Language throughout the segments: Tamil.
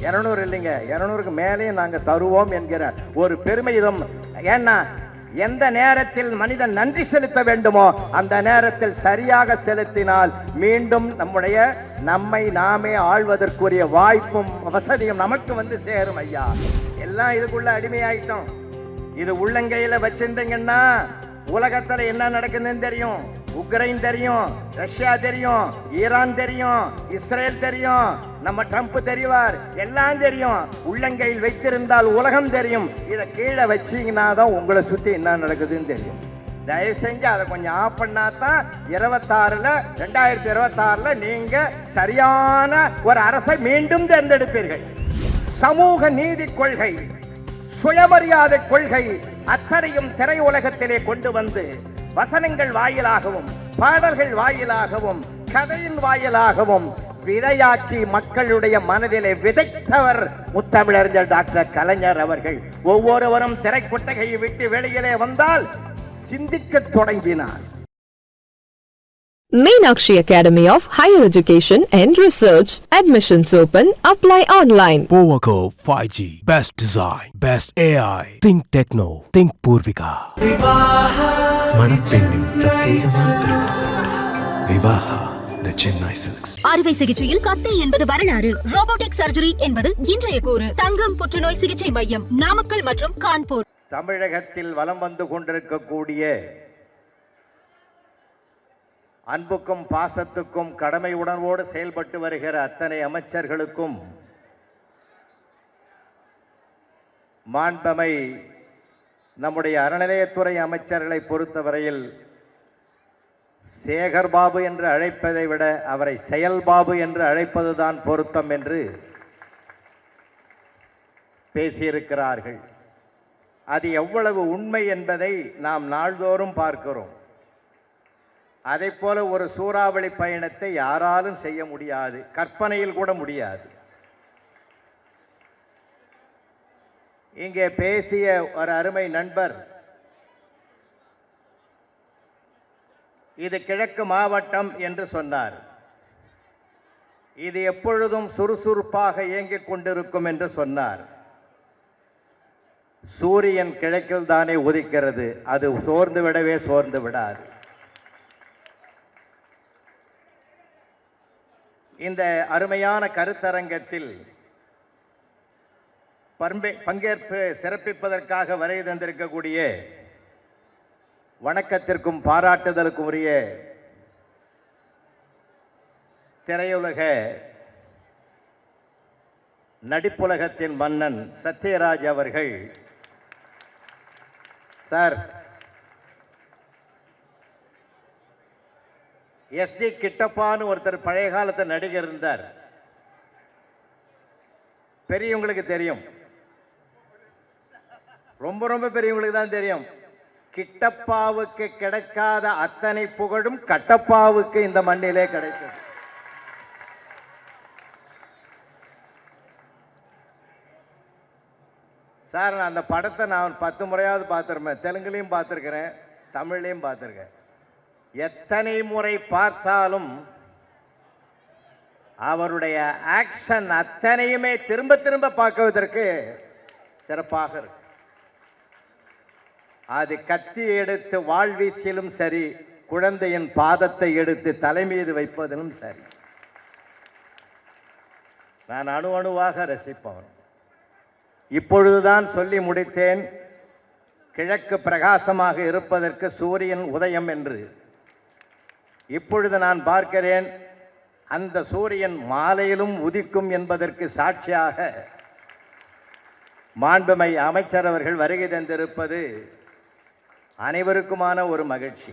இரநூறு இல்லைங்க இரநூறுக்கு மேலேயும் நாங்கள் தருவோம் என்கிற ஒரு பெருமிதம் ஏன்னா எந்த நேரத்தில் மனிதன் நன்றி செலுத்த வேண்டுமோ அந்த நேரத்தில் சரியாக செலுத்தினால் மீண்டும் நம்முடைய நம்மை நாமே ஆள்வதற்குரிய வாய்ப்பும் வசதியும் நமக்கு வந்து சேரும் ஐயா. எல்லாம் இதுக்குள்ள அடிமையாயிட்டோம். இது உள்ளங்கையில வச்சிருந்தீங்கன்னா உலகத்துல என்ன நடக்குதுன்னு தெரியும்? உக்ரைன் தெரியும் ரஷ்யா தெரியும் ஈரான் தெரியும் இஸ்ரேல் தெரியும் நம்ம ட்ரம்ப் தெரிவார். எல்லாம் தெரியும். உள்ளங்கையில் வைத்திருந்தால் உலகம் தெரியும். இதை கீழே வச்சீங்கன்னா தான் உங்களை சுற்றி என்ன நடக்குதுன்னு தெரியும். தயவு செஞ்சு அதை கொஞ்சம் ஆஃப் பண்ணா தான் இருபத்தாறில் ரெண்டாயிரத்தி இருபத்தாறில் நீங்கள் சரியான ஒரு அரசை மீண்டும் தேர்ந்தெடுப்பீர்கள். சமூக நீதி கொள்கை சுயமரியாதை கொள்கை அத்தனையும் திரையுலகத்திலே கொண்டு வந்து வசனங்கள் வாயிலாகவும் பாடல்கள் வாயிலாகவும் கதையின் வாயிலாகவும் விதையாக்கி மக்களுடைய மனதிலே விதைத்தவர் முத்தமிழறிஞர் டாக்டர் கலைஞர் அவர்கள் ஒவ்வொருவரும் திரைக்கொட்டகையை விட்டு வெளியிலே வந்தால் சிந்திக்கத் தொடங்கினார் Meenakshi Academy of Higher Education and Research. Admissions open. Apply online. Powaco 5G. Best design. Best AI. Think Techno. Think Purvika. மணப்பெண்ணின் பிரத்யேகமான திருமணம் விவாஹா த சென்னை சில்க்ஸ் அறுவை சிகிச்சையில் கத்தை என்பது வரலாறு. ரோபோட்டிக் சர்ஜரி என்பது இன்றைய கூறு. தங்கம் புற்றுநோய் சிகிச்சை மையம் நாமக்கல் மற்றும் கான்பூர். தமிழகத்தில் வலம் வந்து கொண்டிருக்கக்கூடிய அன்புக்கும் பாசத்துக்கும் கடமை உணர்வோடு செயல்பட்டு வருகிற அத்தனை அமைச்சர்களுக்கும் மாண்பமை நம்முடைய அறநிலையத்துறை அமைச்சர்களை பொறுத்தவரையில் சேகர் பாபு என்று அழைப்பதை விட அவரை செயல்பாபு என்று அழைப்பதுதான் பொருத்தம் என்று பேசியிருக்கிறார்கள். அது எவ்வளவு உண்மை என்பதை நாம் நாள்தோறும் பார்க்கிறோம். அதை போல ஒரு சூறாவளி பயணத்தை யாராலும் செய்ய முடியாது கற்பனையில் கூட முடியாது. இங்கே பேசிய ஒரு அருமை நண்பர் இது கிழக்கு மாவட்டம் என்று சொன்னார். இது எப்பொழுதும் சுறுசுறுப்பாக இயங்கிக் கொண்டிருக்கும் என்று சொன்னார். சூரியன் கிழக்கில் தானே உதிக்கிறது. அது சோர்ந்து விடவே சோர்ந்து விடாது. இந்த அருமையான கருத்தரங்கத்தில் பண்பே பங்கேற்பு சிறப்பிப்பதற்காக வரை தந்திருக்கக்கூடிய வணக்கத்திற்கும் பாராட்டுதலுக்கும் உரிய திரையுலக நடிப்புலகத்தின் மன்னன் சத்யராஜ் அவர்கள். சார் எஸ்டி கிட்டப்பான்னு ஒருத்தர் பழைய காலத்து நடிகர் இருந்தார். பெரியவங்களுக்கு தெரியும். ரொம்ப ரொம்ப பெரியவங்களுக்கு தான் தெரியும். கிட்டப்பாவுக்கு கிடைக்காத அத்தனை புகழும் கட்டப்பாவுக்கு இந்த மண்ணிலே கிடைத்தது. சார் நான் அந்த படத்தை நான் பத்து முறையாவது பார்த்துருப்பேன். தெலுங்குலையும் பார்த்துருக்கிறேன் தமிழ்லையும் பார்த்துருக்கேன். எத்தனை முறை பார்த்தாலும் அவருடைய ஆக்ஷன் அத்தனையுமே திரும்ப திரும்ப பார்க்குவதற்கு சிறப்பாக இருக்கு. அது கத்தி எடுத்து வாழ்வீச்சிலும் சரி குழந்தையின் பாதத்தை எடுத்து தலைமீது வைப்பதிலும் சரி. நான் அணு அணுவாக ரசிப்பவன். இப்பொழுதுதான் சொல்லி முடித்தேன் கிழக்கு பிரகாசமாக இருப்பதற்கு சூரியன் உதயம் என்று. இப்பொழுது நான் பார்க்கிறேன் அந்த சூரியன் மாலையிலும் உதிக்கும் என்பதற்கு சாட்சியாக மாண்புமை அமைச்சர் அவர்கள் வருகை தந்திருப்பது அனைவருக்குமான ஒரு மகிழ்ச்சி.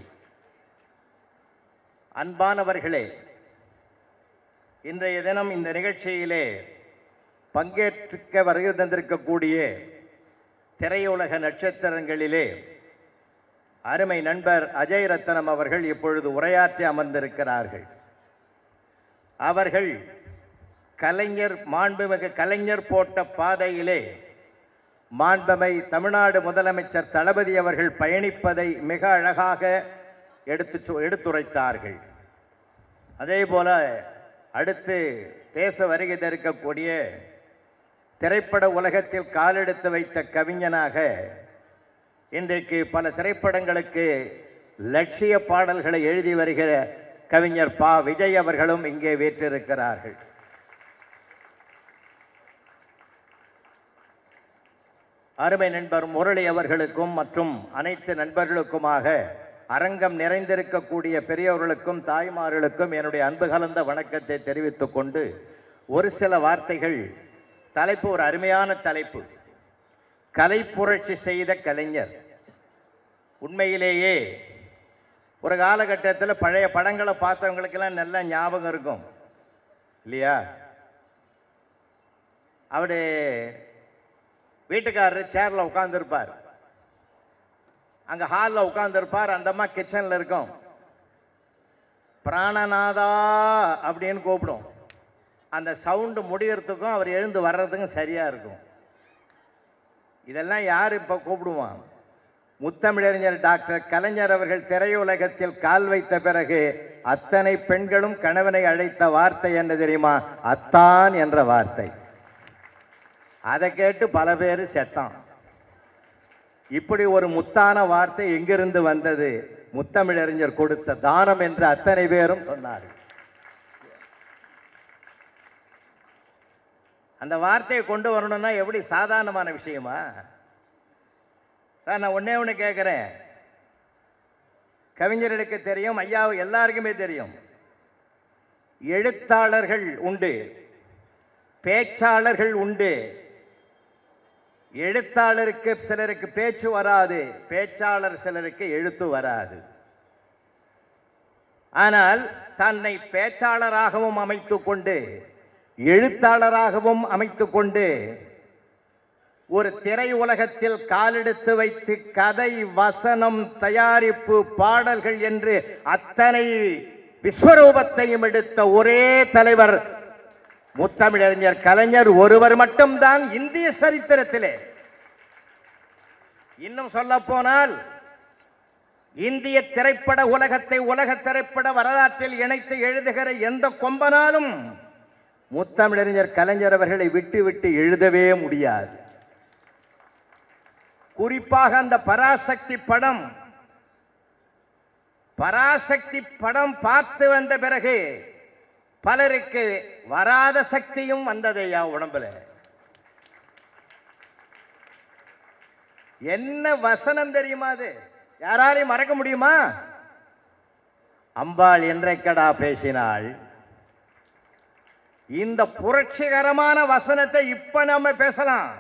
அன்பானவர்களே இன்றைய தினம் இந்த நிகழ்ச்சியிலே பங்கேற்க வருகை தந்திருக்கக்கூடிய திரையுலக நட்சத்திரங்களிலே அருமை நண்பர் அஜய் ரத்தனம் அவர்கள் இப்பொழுது உரையாற்றி அமர்ந்திருக்கிறார்கள். அவர்கள் கலைஞர் மாண்புமிகு கலைஞர் போட்ட பாதையிலே மாண்பமை தமிழ்நாடு முதலமைச்சர் தளபதி அவர்கள் பயணிப்பதை மிக அழகாக எடுத்து எடுத்துரைத்தார்கள். அதே போல அடுத்து பேச வருகை தரிக்கக்கூடிய திரைப்பட உலகத்தில் காலெடுத்து வைத்த கவிஞனாக இன்றைக்கு பல திரைப்படங்களுக்கு லட்சிய பாடல்களை எழுதி வருகிற கவிஞர் பா. விஜய் அவர்களும் இங்கே வீற்றிருக்கிறார்கள். அருமை நண்பர் முரளி அவர்களுக்கும் மற்றும் அனைத்து நண்பர்களுக்குமாக அரங்கம் நிறைந்திருக்கக்கூடிய பெரியவர்களுக்கும் தாய்மார்களுக்கும் என்னுடைய அன்பு கலந்த வணக்கத்தை தெரிவித்துக் கொண்டு ஒரு சில வார்த்தைகள். தலைப்பு ஒரு அருமையான தலைப்பு. கலை புரட்சி செய்த கலைஞர். உண்மையிலேயே ஒரு காலகட்டத்தில் பழைய படங்களை பார்த்தவங்களுக்கெல்லாம் நல்ல ஞாபகம் இருக்கும். இல்லையா? அவரு வீட்டுக்காரர் சேரில் உட்காந்துருப்பார் அங்கே ஹாலில் உட்காந்துருப்பார் அந்த அம்மா கிச்சனில் இருக்கும். பிராணநாதா அப்படின்னு கூப்பிடும். அந்த சவுண்டு முடியறதுக்கும் அவர் எழுந்து வர்றதுக்கும் சரியாக இருக்கும். இதெல்லாம் யார் இப்போ கூப்பிடுவான்? முத்தமிழறிஞர் டாக்டர் கலைஞர் அவர்கள் திரையுலகத்தில் கால் வைத்த பிறகு அத்தனை பெண்களும் கணவனை அழைத்த வார்த்தை என்ன தெரியுமா? அத்தான் என்ற வார்த்தை. அதை கேட்டு பல பேர் செத்தான் இப்படி ஒரு முத்தான வார்த்தை எங்கிருந்து வந்தது? முத்தமிழறிஞர் கொடுத்த தானம் என்று அத்தனை பேரும் சொன்னார் அந்த வார்த்தையை கொண்டு வரணும்னா எப்படி சாதாரணமான விஷயமா? சார் நான் ஒன்னே ஒன்று கேட்குறேன் கவிஞர்களுக்கு தெரியும் ஐயா எல்லாருக்குமே தெரியும். எழுத்தாளர்கள் உண்டு பேச்சாளர்கள் உண்டு எழுத்தாளருக்கு சிலருக்கு பேச்சு வராது பேச்சாளர் சிலருக்கு எழுத்து வராது. ஆனால் தன்னை பேச்சாளராகவும் அமைத்து கொண்டு எழுத்தாளராகவும் அமைத்து கொண்டு ஒரு திரை உலகத்தில் காலெடுத்து வைத்து கதை வசனம் தயாரிப்பு பாடல்கள் என்று அத்தனை விஸ்வரூபத்தையும் எடுத்த ஒரே தலைவர் முத்தமிழறிஞர் கலைஞர் ஒருவர் மட்டும்தான் இந்திய சரித்திரத்திலே. இன்னும் சொல்ல போனால் இந்திய திரைப்பட உலகத்தை உலக திரைப்பட வரலாற்றில் இணைத்து எழுதுகிற எந்த கொம்பனாலும் முத்தமிழறிஞர் கலைஞர் அவர்களை விட்டு விட்டு எழுதவே முடியாது. குறிப்பாக அந்த பராசக்தி படம் பராசக்தி படம் பார்த்து வந்த பிறகு பலருக்கு வராத சக்தியும் வந்ததையா உடம்புல? என்ன வசனம் தெரியுமா அது? யாராலையும் மறக்க முடியுமா? அம்பாள் என்றைக்கடா பேசினாள். இந்த புரட்சிகரமான வசனத்தை இப்ப நம்ம பேசலாம்.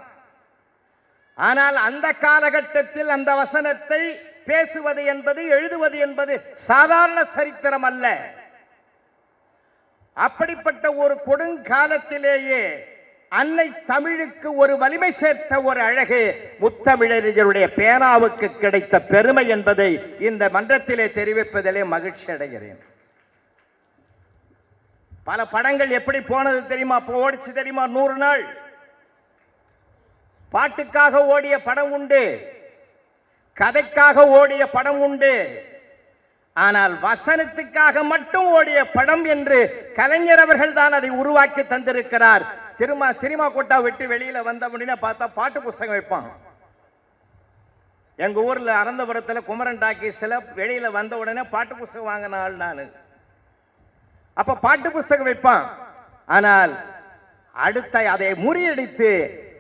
ஆனால் அந்த காலகட்டத்தில் அந்த வசனத்தை பேசுவது என்பது எழுதுவது என்பது சாதாரண சரித்திரம் அல்ல. அப்படிப்பட்ட ஒரு கொடுங்காலத்திலேயே அன்னை தமிழுக்கு ஒரு வலிமை சேர்த்த ஒரு அழகு முத்தமிழறிஞருடைய பேனாவுக்கு கிடைத்த பெருமை என்பதை இந்த மன்றத்திலே தெரிவிப்பதிலே மகிழ்ச்சி அடைகிறேன். பல படங்கள் எப்படி போனது தெரியுமா? அப்போ ஓடிச்சு தெரியுமா? நூறு நாள். பாட்டுக்காக ஓடிய படம் உண்டு. கதைக்காக ஓடிய படம் உண்டு. ஆனால் வசனத்துக்காக மட்டும் ஓடிய படம் என்று கலைஞர் அவர்கள் தான் அதை உருவாக்கி தந்திருக்கிறார். திருமா சினிமா கோட்டா விட்டு வெளியில வந்த முடினா பார்த்தா பாட்டு புஸ்தகம் வைப்பான் எங்க ஊர்ல அனந்தபுரத்துல குமரன் டாக்கீஸில் வெளியில வந்த உடனே பாட்டு புஸ்தகம் வாங்கின ஆள் நானு. அப்ப பாட்டு புஸ்தகம் வைப்பான். ஆனால் அடுத்த அதை முறியடித்து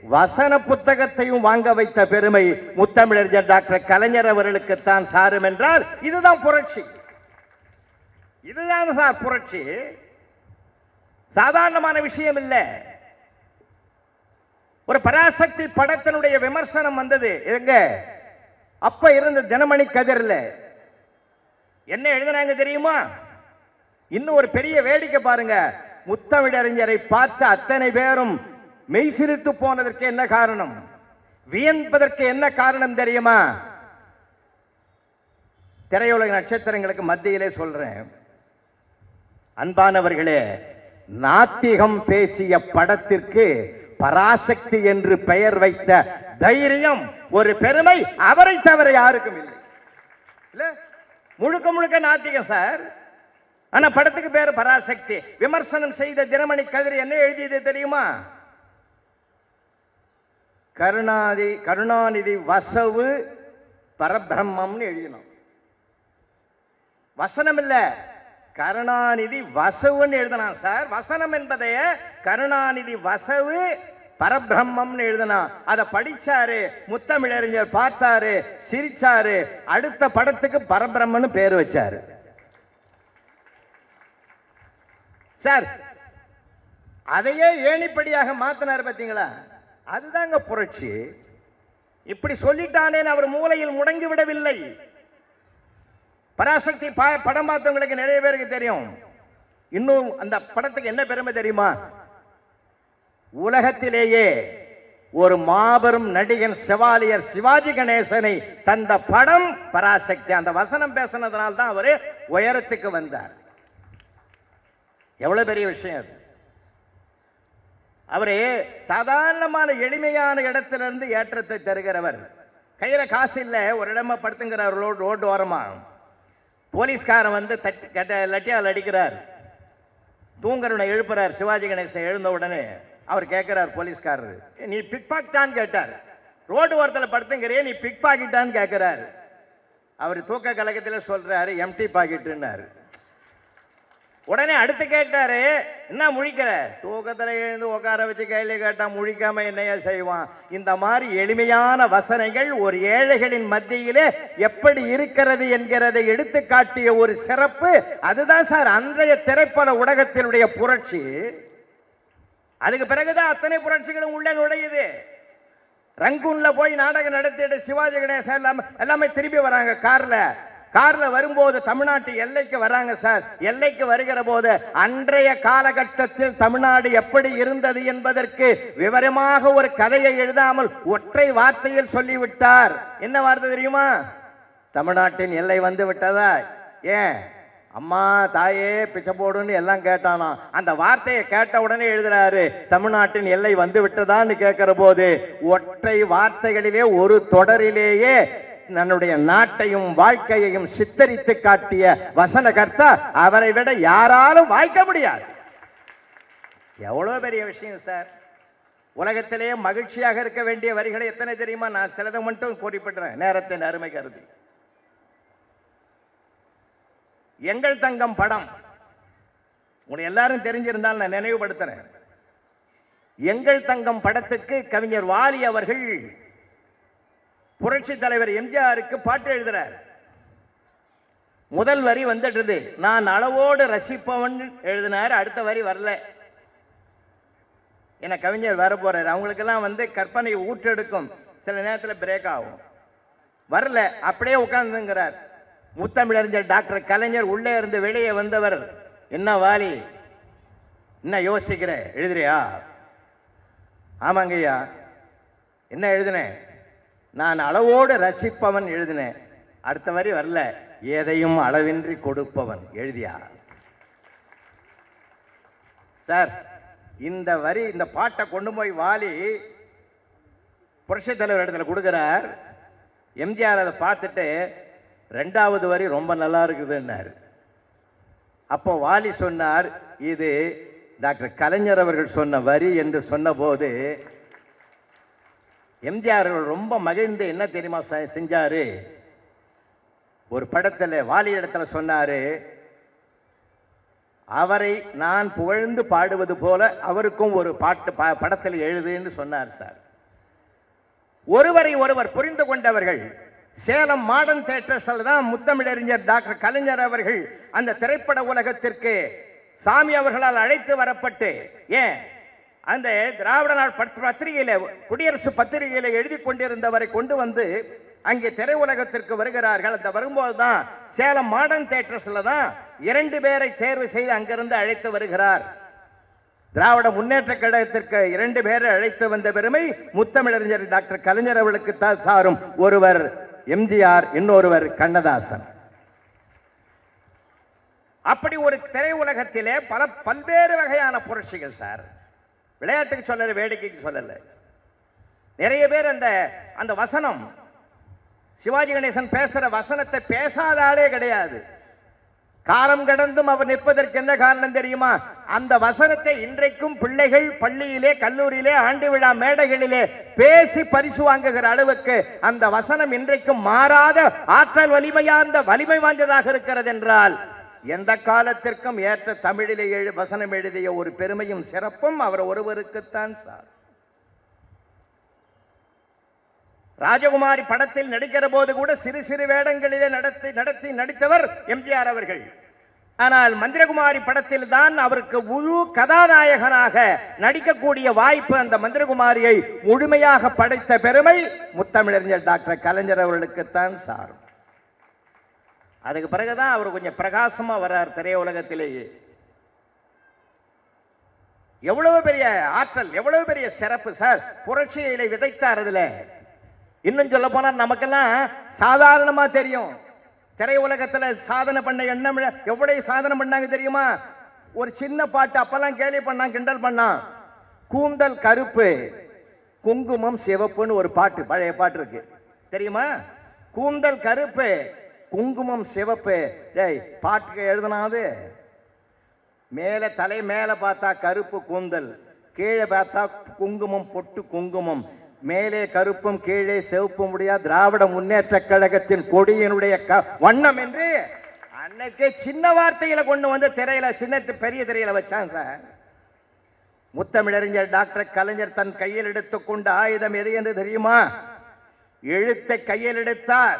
வசன புத்தகத்தையும் வாங்க வைத்த பெருமை முத்தமிழறிஞர் டாக்டர் கலைஞர் அவர்களுக்குத்தான் சாரும் என்றால் இதுதான் புரட்சி. இதுதான் சார் புரட்சி. சாதாரணமான விஷயம் இல்லை. ஒரு பராசக்தி படத்தினுடைய விமர்சனம் வந்தது. எங்க? அப்ப இருந்த தினமணி கதிரில். என்ன எழுதினாங்க தெரியுமா? இன்னும் ஒரு பெரிய வேடிக்கை பாருங்க. முத்தமிழறிஞரை பார்த்த அத்தனை பேரும் மெய் சிரித்து போனதற்கு என்ன காரணம்? வியன்பதற்கு என்ன காரணம் தெரியுமா? திரையுலக நட்சத்திரங்களுக்கு மத்தியிலே சொல்றேன். அன்பானவர்களே நாத்திகம் பேசிய படத்திற்கு பராசக்தி என்று பெயர் வைத்த தைரியம் ஒரு பெருமை அவரை தவிர யாருக்கும் இல்லை. இல்ல? முழுக்க முழுக்க நாத்திகம் சார். ஆனா படத்துக்கு பேர் பராசக்தி. விமர்சனம் செய்த தினமணி கதிர் என்ன எழுதியது தெரியுமா? கருணாதி கருணாநிதி வசவு பரபிரம்மம்னு எழுதினோம். வசனம் இல்ல கருணாநிதி வசவுன்னு எழுதினான் சார். வசனம் என்பதைய கருணாநிதி வசவு பரபிரம்மம்னு எழுதினா அதை படிச்சாரு முத்தமிழறிஞர் பார்த்தாரு சிரிச்சாரு அடுத்த படத்துக்கு பரபிரம்மன்னு பேர் வச்சாரு. சார் அதையே ஏணிப்படியாக மாத்தினார் பார்த்தீங்களா அதுதாங்க புரட்சி. இப்படி சொல்லிட்டானேன்னு அவர் மூலையில் முடங்கி விடவில்லை. பராசக்தி படம் பார்த்தவங்களுக்கு நிறைய பேருக்கு தெரியும். இன்னும் அந்த படத்துக்கு என்ன பெருமை தெரியுமா? உலகத்திலேயே ஒரு மாபெரும் நடிகன் செவாலியர் சிவாஜி கணேசனை தந்த படம் பராசக்தி. அந்த வசனம் பேசினதுனால தான் அவர் உயரத்துக்கு வந்தார். எவ்வளவு பெரிய விஷயம் அது. அவரு சாதாரணமான எளிமையான இடத்திலிருந்து ஏற்றத்தை தருகிறவர். கையில் காசு இல்லை ஒரு இடமா படுத்துங்கிறார் ரோடு ரோடு ஓரமா. போலீஸ்காரன் வந்து தட்டி கட்ட லட்டியால் அடிக்கிறார். தூங்குறவனை எழுப்புறார் சிவாஜி கணேசன் எழுந்த உடனே. அவர் கேட்கிறார் போலீஸ்காரர் நீ பிக் பாக்கிட்டான்னு கேட்டார். ரோடு ஓரத்தில் படுத்துங்கிறியே நீ பிக் பாக்கிட்டான்னு கேட்கிறார். அவர் தூக்க கழகத்தில் சொல்றாரு எம்டி பாக்கெட்டுன்னாரு. உடனே அடுத்து கேட்டாரு என்ன முழிக்கிற? தூக்கத்துல எழுந்து உட்கார வச்சு கையில கேட்டா முழிக்காம என்னையா செய்வான்? இந்த மாதிரி எளிமையான வசனங்கள் ஒரு ஏழைகளின் மத்தியிலே எப்படி இருக்கிறது என்கிறதை எடுத்து காட்டிய ஒரு சிறப்பு. அதுதான் சார் அன்றைய திரைப்பட ஊடகத்தினுடைய புரட்சி. அதுக்கு பிறகுதான் அத்தனை புரட்சிகளும் உள்ள நுழையுது. ரங்கூன்ல போய் நாடகம் நடத்திட்டு சிவாஜி கணேசன் எல்லாமே எல்லாமே திரும்பி வராங்க கார்ல. கார்ல வரும்போது தமிழ்நாட்டு எல்லைக்கு வராங்க சார். எல்லைக்கு வருகிற போது அன்றைய காலகட்டத்தில் தமிழ்நாடு எப்படி இருந்தது என்பதற்கு விவரமாக ஒரு கதையை எழுதாமல் ஒற்றை வார்த்தையில் சொல்லிவிட்டார். என்ன வார்த்தை தெரியுமா? தமிழ்நாட்டின் எல்லை வந்து விட்டதா? ஏன்? அம்மா தாயே பிச்சை போடுன்னு எல்லாம் கேட்டானா. அந்த வார்த்தையை கேட்ட உடனே எழுதுறாரு தமிழ்நாட்டின் எல்லை வந்து விட்டதான்னு கேட்கிற போது ஒற்றை வார்த்தைகளிலே ஒரு தொடரிலேயே தன்னுடைய நாட்டையும் வாழ்க்கையையும் சித்தரித்து காட்டிய வசனகர்த்தா அவரை விட யாராலும் வாய்க்க முடியாது. எவ்வளவு பெரிய விஷயம் சார். உலகத்திலேயே மகிழ்ச்சியாக இருக்க வேண்டிய வரிகளை எத்தனை தெரியுமா? நான் சிலதை மட்டும் கூறிப்படுறேன். நேரத்தின் அருமை கருதி. எங்கள் தங்கம் படம். உங்களை எல்லாரும் தெரிஞ்சிருந்தால் நான் நினைவுபடுத்துறேன். எங்கள் தங்கம் படத்துக்கு கவிஞர் வாலி அவர்கள் புரட்சி தலைவர் எம்ஜிஆருக்கு பாட்டு எழுதுறார். முதல் வரி வந்துடுது. நான் அளவோடு ரசிப்பவன் எழுதினார் அடுத்த வரி வரல. என்ன கவிஞர் வர போறாரு. அவங்களுக்கெல்லாம் வந்து கற்பனை ஊற்றெடுக்கும். சில நேரத்தில் பிரேக் ஆகும். வரல. அப்படியே உட்கார்ந்துங்கிறார். முத்தமிழறிஞர் டாக்டர் கலைஞர் உள்ளே இருந்து வெளியே வந்தவர். என்ன வாலி? என்ன யோசிக்கிற? எழுதுறியா? ஆமாங்கய்யா. என்ன எழுதினேன் நான் அளவோடு ரசிப்பவன் எழுதினேன். அடுத்த வரி வரல. எதையும் அளவின்றி கொடுப்பவன் எழுதியா? சார் இந்த வரி இந்த பாட்டை கொண்டு போய் வாலி புரட்சி தலைவர் இடத்துல கொடுக்குறார். எம்ஜிஆர் அதை பார்த்துட்டு ரெண்டாவது வரி ரொம்ப நல்லா இருக்குதுன்னார். அப்போ வாலி சொன்னார் இது டாக்டர் கலைஞர் அவர்கள் சொன்ன வரி என்று சொன்னபோது எம்ஜிஆர் ரொம்ப மகிழ்ந்து என்ன தெரியுமா செ- செஞ்சாரு? ஒரு படத்தில் வாலி இடத்துல சொன்னாரு அவரை நான் புகழ்ந்து பாடுவது போல அவருக்கும் ஒரு பாட்டு பா படத்தில் எழுதுன்னு சொன்னார் சார். ஒருவரை ஒருவர் புரிந்து கொண்டவர்கள் சேலம் மாடர்ன் தேட்டர்ஸில் தான் முத்தமிழறிஞர் டாக்டர் கலைஞர் அவர்கள் அந்த திரைப்பட உலகத்திற்கு சாமி அவர்களால் அழைத்து வரப்பட்டு ஏன்? அந்த திராவிட நாள் பத்- பத்திரிகையில குடியரசு பத்திரிகையில எழுதி கொண்டிருந்தவரை கொண்டு வந்து அங்கே திரையுலகத்திற்கு வருகிறார்கள். அந்த வரும்போது தான் சேலம் மாடர்ன் தேட்டர்ஸ்ல தான் இரண்டு பேரை தேர்வு செய்து அங்கிருந்து அழைத்து வருகிறார். திராவிட முன்னேற்ற கழகத்திற்கு இரண்டு பேரை அழைத்து வந்த பெருமை முத்தமிழறிஞர் டாக்டர் கலைஞர் அவர்களுக்கு தான் சாரும். ஒருவர் எம்ஜிஆர் இன்னொருவர் கண்ணதாசன். அப்படி ஒரு திரையுலகத்திலே பல பல்வேறு வகையான புரட்சிகள் சார். விளையாட்டுக்கு சொல்லல வேடிக்கைக்கு சொல்லல. நிறைய பேர் அந்த அந்த வசனம் சிவாஜி கணேசன் பேசுற வசனத்தை பேசாத ஆளே கிடையாது. காலம் கடந்தும் அவர் நிற்பதற்கு என்ன காரணம் தெரியுமா? அந்த வசனத்தை இன்றைக்கும் பிள்ளைகள் பள்ளியிலே கல்லூரியிலே ஆண்டு விழா மேடைகளிலே பேசி பரிசு வாங்குகிற அளவுக்கு அந்த வசனம் இன்றைக்கும் மாறாத ஆற்றல் வலிமையார்ந்த வலிமை வாய்ந்ததாக இருக்கிறது என்றால் எந்த காலத்திற்கும் ஏற்ற தமிழிலே எழு வசனம் எழுதிய ஒரு பெருமையும் சிறப்பும் அவர் ஒருவருக்குத்தான் சார். ராஜகுமாரி படத்தில் நடிக்கிற போது கூட சிறு சிறு வேடங்களிலே நடத்தி நடத்தி நடித்தவர் எம்ஜிஆர் அவர்கள். ஆனால் மந்திரகுமாரி படத்தில் தான் அவருக்கு முழு கதாநாயகனாக நடிக்கக்கூடிய வாய்ப்பு அந்த மந்திரகுமாரியை முழுமையாக படைத்த பெருமை முத்தமிழறிஞர் டாக்டர் கலைஞர் அவர்களுக்குத்தான் சாரும் அதுக்கு பிறகுதான் அவர் கொஞ்சம் பிரகாசமா வர்றார் திரையுலகத்திலேயே. எவ்வளவு பெரிய ஆற்றல் எவ்வளவு பெரிய சிறப்பு சார். புரட்சியில விதைத்தார் அதுல. இன்னும் சொல்ல போனா நமக்கெல்லாம் சாதாரணமா தெரியும். திரையுலகத்துல சாதனை பண்ண எண்ணம் எவ்வளவு சாதனை பண்ணாங்க தெரியுமா? ஒரு சின்ன பாட்டு அப்பெல்லாம் கேலி பண்ணான் கிண்டல் பண்ணான். கூந்தல் கருப்பு குங்குமம் சிவப்புன்னு ஒரு பாட்டு பழைய பாட்டு இருக்கு. தெரியுமா? கூந்தல் கருப்பு குங்குமம் சிவப்பு. டேய் பாட்டுக்கு எழுதுனாது மேலே தலை மேலே பார்த்தா கருப்பு கூந்தல் கீழே பார்த்தா குங்குமம் பொட்டு குங்குமம். மேலே கருப்பும் கீழே சிவப்பும் உடைய திராவிட முன்னேற்ற கழகத்தின் கொடியினுடைய க- வண்ணம் என்று அன்னைக்கு சின்ன வார்த்தையில கொண்டு வந்து திரையில சின்ன பெரிய திரையில வச்சான் சார். முத்தமிழறிஞர் டாக்டர் கலைஞர் தன் கையில் எடுத்துக்கொண்ட ஆயுதம் எது என்று தெரியுமா? எழுத்தை கையில் எடுத்தார்.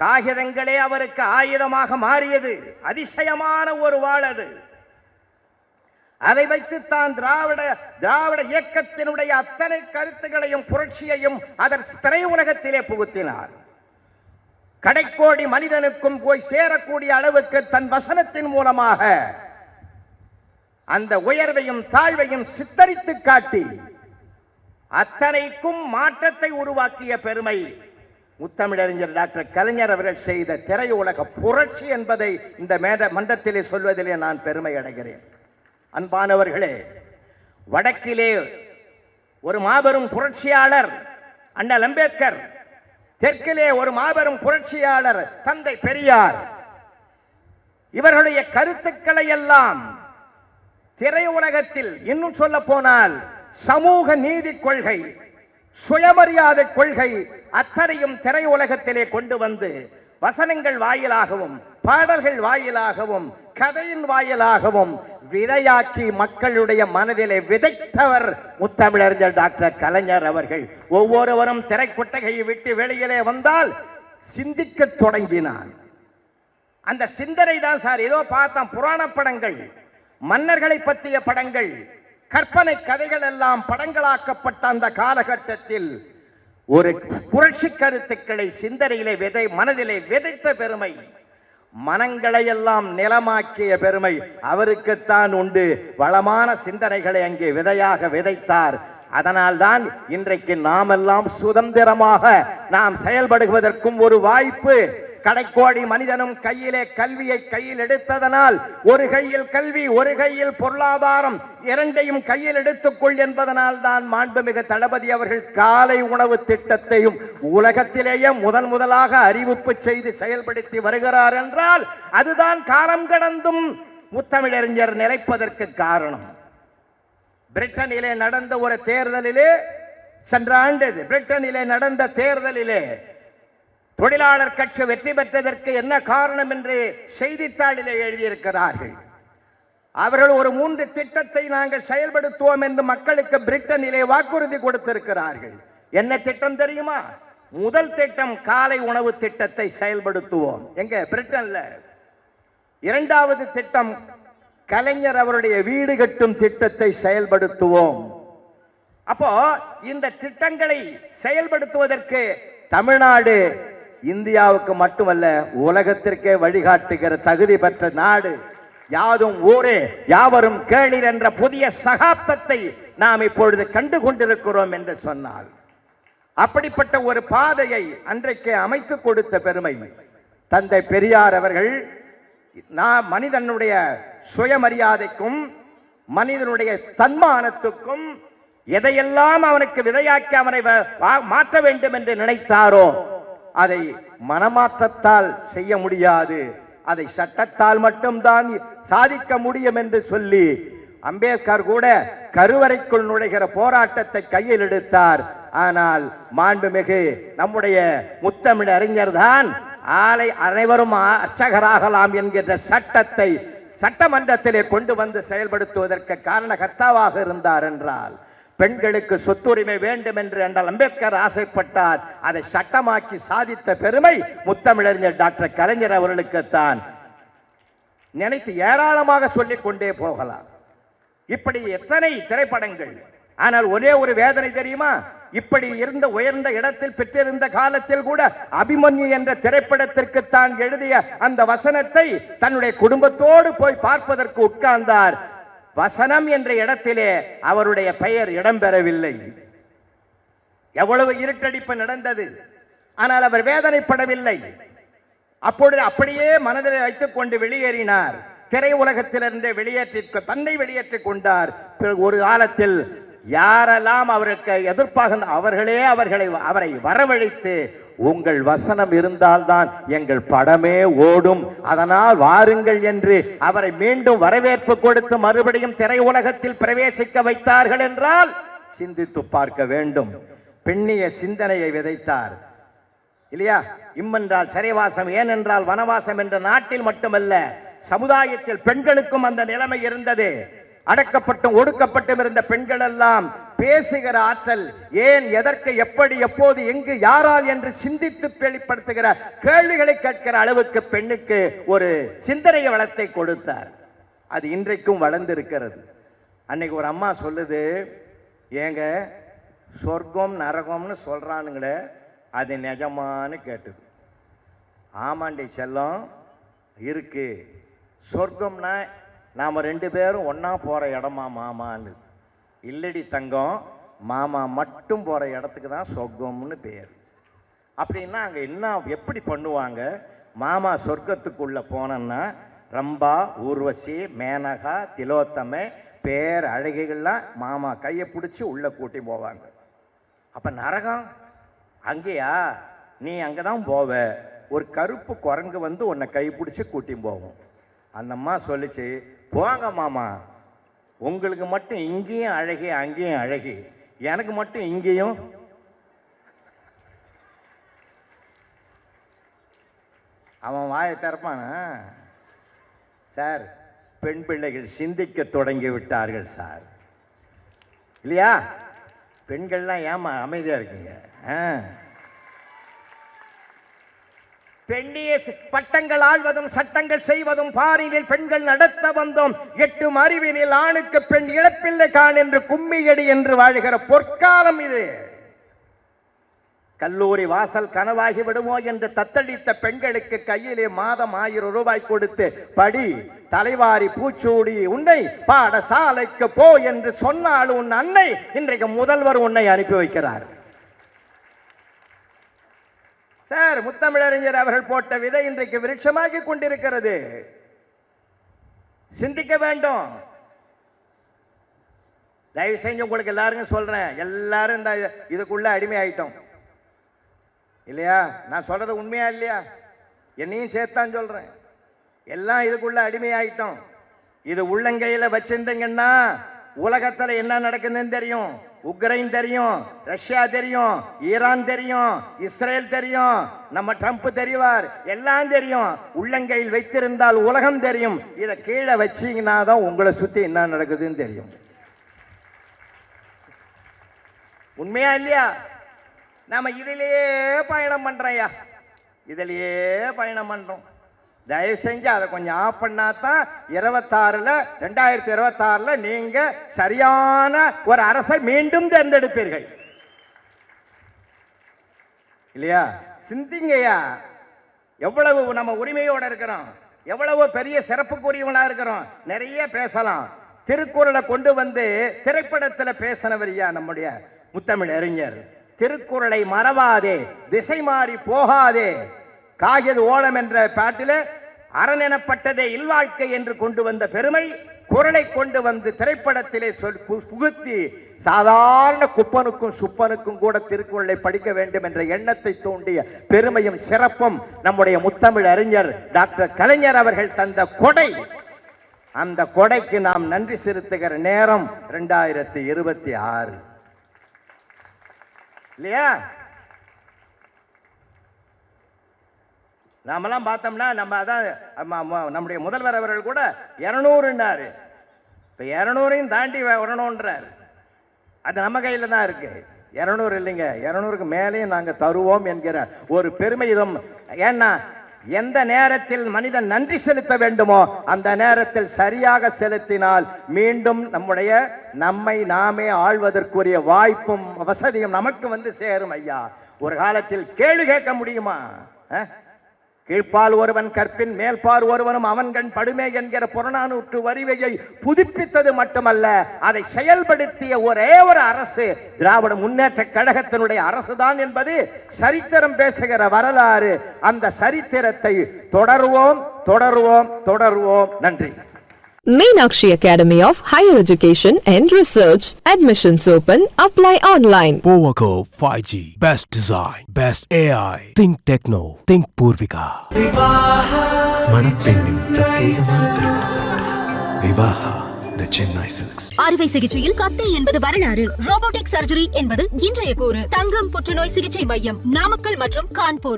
காகிதங்களே அவருக்கு ஆயுதமாக மாறியது. அதிசயமான ஒரு வாழ் அது. அதை வைத்து தான் திராவிட திராவிட இயக்கத்தினுடைய அத்தனை கருத்துகளையும் புரட்சியையும் அதன் திரையுலகத்திலே புகுத்தினார். கடைக்கோடி மனிதனுக்கும் போய் சேரக்கூடிய அளவுக்கு தன் வசனத்தின் மூலமாக அந்த உயர்வையும் தாழ்வையும் சித்தரித்து காட்டி அத்தனைக்கும் மாற்றத்தை உருவாக்கிய பெருமை. முத்தமிழறிஞர் டாக்டர் கலைஞர் அவர்கள் செய்த திரையுலக புரட்சி என்பதை இந்த மேத மன்றத்திலே சொல்வதிலே நான் பெருமை அடைகிறேன். அன்பானவர்களே வடக்கிலே ஒரு மாபெரும் புரட்சியாளர் அண்ணல் அம்பேத்கர் தெற்கிலே ஒரு மாபெரும் புரட்சியாளர் தந்தை பெரியார். இவர்களுடைய கருத்துக்களை எல்லாம் திரையுலகத்தில் இன்னும் சொல்ல போனால் சமூக நீதி கொள்கை சுயமரியாதை கொள்கை அத்தனையும் திரையுலகத்திலே கொண்டு வந்து வசனங்கள் வாயிலாகவும் பாடல்கள் வாயிலாகவும் கதையின் வாயிலாகவும் விதையாக்கி மக்களுடைய மனதிலே விதைத்தவர் முத்தமிழறிஞர் டாக்டர் கலைஞர் அவர்கள். ஒவ்வொருவரும் திரைக்குட்டகையை விட்டு வெளியிலே வந்தால் சிந்திக்க தொடங்கினான் அந்த சிந்தனை தான் சார் ஏதோ பார்த்தான் புராண படங்கள் மன்னர்களை பற்றிய படங்கள் கற்பனை கதைகள் எல்லாம் படங்களாக்கப்பட்ட அந்த காலகட்டத்தில் ஒரு புரட்சி கருத்துக்களை சிந்தனையிலே விதை மனதிலே விதைத்த பெருமை மனங்களை எல்லாம் நிலமாக்கிய பெருமை அவருக்குத்தான் உண்டு. வளமான சிந்தனைகளை அங்கே விதையாக விதைத்தார். அதனால்தான் இன்றைக்கு நாமெல்லாம் சுதந்திரமாக நாம் செயல்படுவதற்கும் ஒரு வாய்ப்பு கடைக்கோடி மனிதனும் கையிலே கல்வியை கையில் எடுத்ததனால் ஒரு கையில் கல்வி ஒரு கையில் பொருளாதாரம் இரண்டையும் கையில் எடுத்துக்கொள் என்பதனால் தான் மாண்புமிகு தளபதி அவர்கள் காலை உணவு திட்டத்தையும் உலகத்திலேயே முதன் முதலாக அறிவிப்பு செய்து செயல்படுத்தி வருகிறார் என்றால் அதுதான் காலம் கடந்தும் முத்தமிழறிஞர் நிலைப்பதற்கு காரணம். பிரிட்டனிலே நடந்த ஒரு தேர்தலிலே சென்ற ஆண்டு பிரிட்டனிலே நடந்த தேர்தலிலே தொழிலாளர் கட்சி வெற்றி பெற்றதற்கு என்ன காரணம் என்று செய்தித்தாளிலே எழுதியிருக்கிறார்கள். அவர்கள் ஒரு மூன்று திட்டத்தை நாங்கள் செயல்படுத்துவோம் என்று மக்களுக்கு பிரிட்டனிலே வாக்குறுதி கொடுத்திருக்கிறார்கள். என்ன திட்டம் தெரியுமா? முதல் திட்டம் காலை உணவு திட்டத்தை செயல்படுத்துவோம். எங்க? பிரிட்டன்ல. இரண்டாவது திட்டம் கலைஞர் அவருடைய வீடு கட்டும் திட்டத்தை செயல்படுத்துவோம். அப்போ இந்த திட்டங்களை செயல்படுத்துவதற்கு தமிழ்நாடு இந்தியாவுக்கு மட்டுமல்ல உலகத்திற்கே வழிகாட்டுகிற தகுதி பெற்ற நாடு யாதும் ஊரே யாவரும் கேளீர் என்ற புதிய சகாப்தத்தை நாம் இப்பொழுது கண்டு கொண்டிருக்கிறோம் என்று சொன்னால் அப்படிப்பட்ட ஒரு பாதையை அன்றைக்கு அமைத்து கொடுத்த பெருமை. தந்தை பெரியார் அவர்கள் நான் மனிதனுடைய சுயமரியாதைக்கும் மனிதனுடைய தன்மானத்துக்கும் எதையெல்லாம் அவனுக்கு விதையாக்கி அவனை வ- மாற்ற வேண்டும் என்று நினைத்தாரோ அதை மனமாற்றத்தால் செய்ய முடியாது. அதை சட்டத்தால் மட்டும்தான் சாதிக்க முடியும் என்று சொல்லி அம்பேத்கர் கூட கருவறைக்குள் நுழைகிற போராட்டத்தை கையில் எடுத்தார். ஆனால் மாண்புமிகு நம்முடைய முத்தமிழ் அறிஞர் தான் ஆலை அனைவரும் அர்ச்சகராகலாம் என்கின்ற சட்டத்தை சட்டமன்றத்திலே கொண்டு வந்து செயல்படுத்துவதற்கு காரணகர்த்தாவாக இருந்தார் என்றால் பெண்களுக்கு சொத்துரிமை வேண்டும் என்று என்றால் அம்பேத்கர் ஆசைப்பட்டார். அதை சட்டமாக்கி சாதித்த பெருமை முத்தமிழறிஞர் டாக்டர் கலைஞர் அவர்களுக்குத்தான். நினைத்து ஏராளமாக சொல்லிக் கொண்டே போகலாம். இப்படி எத்தனை திரைப்படங்கள். ஆனால் ஒரே ஒரு வேதனை தெரியுமா? இப்படி இருந்த உயர்ந்த இடத்தில் பெற்றிருந்த காலத்தில் கூட அபிமன்யு என்ற திரைப்படத்திற்கு தான் எழுதிய அந்த வசனத்தை தன்னுடைய குடும்பத்தோடு போய் பார்ப்பதற்கு உட்கார்ந்தார். வசனம் என்ற இடத்திலே அவருடைய பெயர் இடம்பெறவில்லை. எவ்வளவு இருட்டடிப்பு நடந்தது. ஆனால் அவர் வேதனைப்படவில்லை. அப்பொழுது அப்படியே மனதில் வைத்துக் கொண்டு வெளியேறினார். திரை உலகத்திலிருந்து வெளியேற்றி தன்னை வெளியேற்றிக் கொண்டார். ஒரு காலத்தில் யாரெல்லாம் அவருக்கு எதிர்ப்பாக அவர்களே அவர்களை அவரை வரவழைத்து உங்கள் வசனம் இருந்தால்தான் எங்கள் படமே ஓடும். அதனால் வாருங்கள் என்று அவரை மீண்டும் வரவேற்பு கொடுத்து மறுபடியும் திரையுலகத்தில் பிரவேசிக்க வைத்தார்கள் என்றால் சிந்தித்து பார்க்க வேண்டும். பெண்ணிய சிந்தனையை விதைத்தார். இல்லையா? இம்மென்றால் சிறைவாசம் ஏனென்றால் வனவாசம் என்ற நாட்டில் மட்டுமல்ல சமுதாயத்தில் பெண்களுக்கும் அந்த நிலைமை இருந்தது. அடக்கப்பட்டும் ஒடுக்கப்பட்டும் இருந்த பெண்கள் எல்லாம் பேசுகிற ஆற்றல் ஏன் எதற்கு எப்படி எப்போது எங்கு யாரால் என்று சிந்தித்து வெளிப்படுத்துகிற கேள்விகளை கேட்கிற அளவுக்கு பெண்ணுக்கு ஒரு சிந்தனை வளத்தை கொடுத்தார். அது இன்றைக்கும் வளர்ந்திருக்கிறது. அன்னைக்கு ஒரு அம்மா சொல்லுது ஏங்க சொர்க்கம் நரகம்னு சொல்கிறானுங்களே அது நிஜமானு கேட்டுது. ஆமாண்டி செல்லம் இருக்கு. சொர்க்கம்னா நாம் ரெண்டு பேரும் ஒன்றா போகிற இடமா மாமான்னு. இல்லடி தங்கம் மாமா மட்டும் போகிற இடத்துக்கு தான் சொர்க்கம்னு பேர். அப்படின்னா அங்கே என்ன எப்படி பண்ணுவாங்க? மாமா சொர்க்கத்துக்குள்ளே போனோன்னா ரம்பா ஊர்வசி மேனகா திலோத்தமை பேர் அழகிகள்லாம் மாமா கையை பிடிச்சி உள்ளே கூட்டி போவாங்க. அப்போ நரகம் அங்கேயா? நீ அங்கே தான் போவ. ஒரு கருப்பு குரங்கு வந்து உன்னை கை பிடிச்சி கூட்டி போகும். அந்த அம்மா சொல்லிச்சு போங்க மாமா உங்களுக்கு மட்டும் இங்கேயும் அழகி அங்கேயும் அழகி. எனக்கு மட்டும் இங்கேயும். அவன் வாயை திறப்பான? சார் பெண் பிள்ளைகள் சிந்திக்க தொடங்கி விட்டார்கள் சார். இல்லையா? பெண்கள்லாம் ஏமா அமைதியாக இருக்கீங்க? ஆ. பெண்ணிய பட்டங்கள் ஆழ்வதும் சட்டங்கள் செய்வதும் பாரினில் பெண்கள் நடத்த வந்தோம். எட்டும் அறிவினில் ஆணுக்கு பெண் இழப்பில்லை கான் என்று கும்மியடி என்று வாழுகிற பொற்காலம் இது. கல்லூரி வாசல் கனவாகி விடுமோ என்று தத்தளித்த பெண்களுக்கு கையிலே மாதம் ஆயிரம் ரூபாய் கொடுத்து படி தலைவாரி பூச்சூடி உன்னை பாடசாலைக்கு போ என்று சொன்னால் உன் அன்னை இன்றைக்கு முதல்வர் உன்னை அனுப்பி வைக்கிறார். சார் முத்தமிழறிஞர் அவர்கள் போட்ட விதை இன்றைக்கு விருட்சமாகி கொண்டிருக்கிறது. சிந்திக்க வேண்டும். தயவு செஞ்சு உங்களுக்கு எல்லாருக்கும் சொல்றேன். எல்லாரும் இந்த இதுக்குள்ள அடிமை ஆயிட்டோம். இல்லையா? நான் சொல்றது உண்மையா இல்லையா? என்னையும் சேர்த்தான் சொல்றேன். எல்லாம் இதுக்குள்ள அடிமை ஆயிட்டோம். இது உள்ளங்கையில வச்சிருந்தீங்கன்னா உலகத்துல என்ன நடக்குதுன்னு தெரியும். உக்ரைன் தெரியும் ரஷ்யா தெரியும் ஈரான் தெரியும் இஸ்ரேல் தெரியும் நம்ம ட்ரம்ப் தெரிவார் எல்லாம் தெரியும். உள்ளங்கையில் வைத்திருந்தால் உலகம் தெரியும். இதை கீழே வச்சீங்கன்னா தான் உங்களை சுற்றி என்ன நடக்குதுன்னு தெரியும். உண்மையா இல்லையா? நாம இதிலேயே பயணம் பண்றோம்யா இதிலேயே பயணம் பண்றோம். தயவு செஞ்சு அதை கொஞ்சம் ஆஃப் பண்ணா தான் இருபத்தாறுல ரெண்டாயிரத்தி இருபத்தாறுல நீங்க சரியான ஒரு அரசை மீண்டும் தேர்ந்தெடுப்பீர்கள். இல்லையா? சிந்திங்கய்யா. எவ்வளவு நம்ம உரிமையோட இருக்கிறோம். எவ்வளவு பெரிய சிறப்புக்குரியவனா இருக்கிறோம். நிறைய பேசலாம். திருக்குறளை கொண்டு வந்து திரைப்படத்தில் பேசினவர் ஐயா நம்முடைய முத்தமிழ் அறிஞர். திருக்குறளை மறவாதே. திசை மாறி போகாதே. காகித ஓலம் என்ற பாட்டில அரண் எனப்பட்டதே இல்வாழ்க்கை என்று கொண்டு வந்த பெருமை குரலை கொண்டு வந்து திரைப்படத்திலே சொல் பு- புகுத்தி சாதாரண குப்பனுக்கும் சுப்பனுக்கும் கூட திருக்குறளை படிக்க வேண்டும் என்ற எண்ணத்தை தூண்டிய பெருமையும் சிறப்பும் நம்முடைய முத்தமிழ் அறிஞர் டாக்டர் கலைஞர் அவர்கள் தந்த கொடை. அந்த கொடைக்கு நாம் நன்றி செலுத்துகிற நேரம் ரெண்டாயிரத்தி இருபத்தி ஆறு. இல்லையா? நாமெல்லாம் பார்த்தோம்னா நம்ம அதான் நம்முடைய முதல்வர் அவர்கள் கூட இரநூறுன்னாரு. இப்போ இரநூறையும் தாண்டி வ- வரணுன்றார். அது நம்ம கையில் தான் இருக்கு. இரநூறு இல்லைங்க இரநூறுக்கு மேலேயும் நாங்கள் தருவோம் என்கிற ஒரு பெருமிதம் ஏன்னா எந்த நேரத்தில் மனிதன் நன்றி செலுத்த வேண்டுமோ அந்த நேரத்தில் சரியாக செலுத்தினால் மீண்டும் நம்முடைய நம்மை நாமே ஆள்வதற்குரிய வாய்ப்பும் வசதியும் நமக்கு வந்து சேரும் ஐயா. ஒரு காலத்தில் கேள்வி கேட்க முடியுமா? ஆ கீழ்ப்பால் ஒருவன் கற்பின் மேல்பார் ஒருவனும் அவன் கண் படுமே என்கிற புறநானூற்று வரிவையை புதுப்பித்தது மட்டுமல்ல அதை செயல்படுத்திய ஒரே ஒரு அரசு திராவிட முன்னேற்ற கழகத்தினுடைய அரசுதான் என்பது சரித்திரம் பேசுகிற வரலாறு. அந்த சரித்திரத்தை தொடருவோம் தொடருவோம் தொடருவோம். நன்றி. Meenakshi Academy of Higher Education and Research. Admissions open. Apply online. Powaco 5G. Best design. Best AI. Think Techno. Think Purvika. மணப்பெண்ணின் பிரத்யேகமான அறுவை சிகிச்சையில் கத்தை என்பது வரலாறு ரோபோட்டிக் சர்ஜரி என்பது இன்றைய கூறு தங்கம் புற்றுநோய் சிகிச்சை மையம் நாமக்கல் மற்றும் கான்பூர்